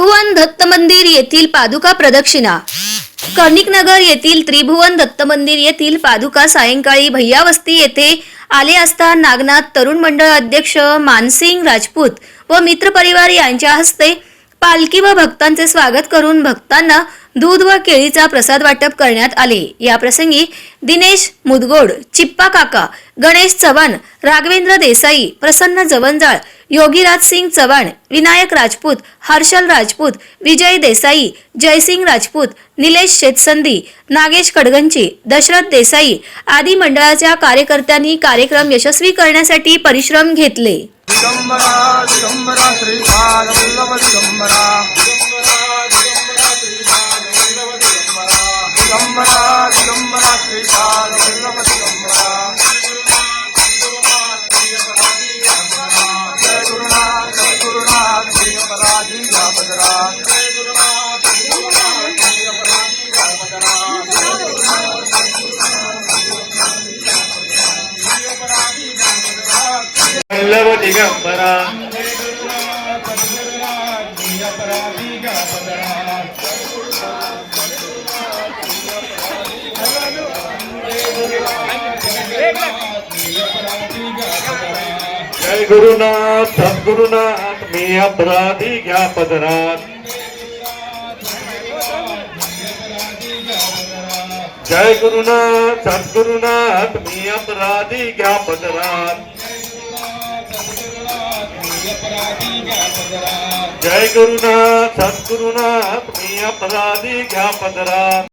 त्रिभुवन दत्त मंदिर येथील पादुका प्रदक्षिणा. कर्णिकनगर येथील त्रिभुवन दत्त मंदिर येथील पादुका सायंकाळी भैयावस्ती येथे आले असता नागनाथ तरुण मंडळ अध्यक्ष मानसिंग राजपूत व मित्रपरिवार यांच्या हस्ते पालखी व भक्तांचे स्वागत करून भक्तांना दूध व केळीचा प्रसाद वाटप करण्यात आले. या प्रसंगी दिनेश मुदगोड चिप्पा काका गणेश चव्हाण राघवेंद्र देसाई प्रसन्न जवंजाळ योगीराज सिंग चव्हाण विनायक राजपूत हर्षल राजपूत विजय देसाई जयसिंग राजपूत निलेश शेतसंदी नागेश कडगंची दशरथ देसाई आदी मंडळाच्या कार्यकर्त्यांनी कार्यक्रम यशस्वी करण्यासाठी परिश्रम घेतले. दिगंबरा दिगंबरा श्री वल्लभ दिगंबरा जय गुरुनाथ सद्गुरुनाथ मी अपराधी घ्या पदरात जय गुरुनाथ सद्गुरुनाथ मी अपराधी घ्या पदरात. जय गुरुनाथ सद्गुरुनाथ मी अपराधी घ्या पदरात.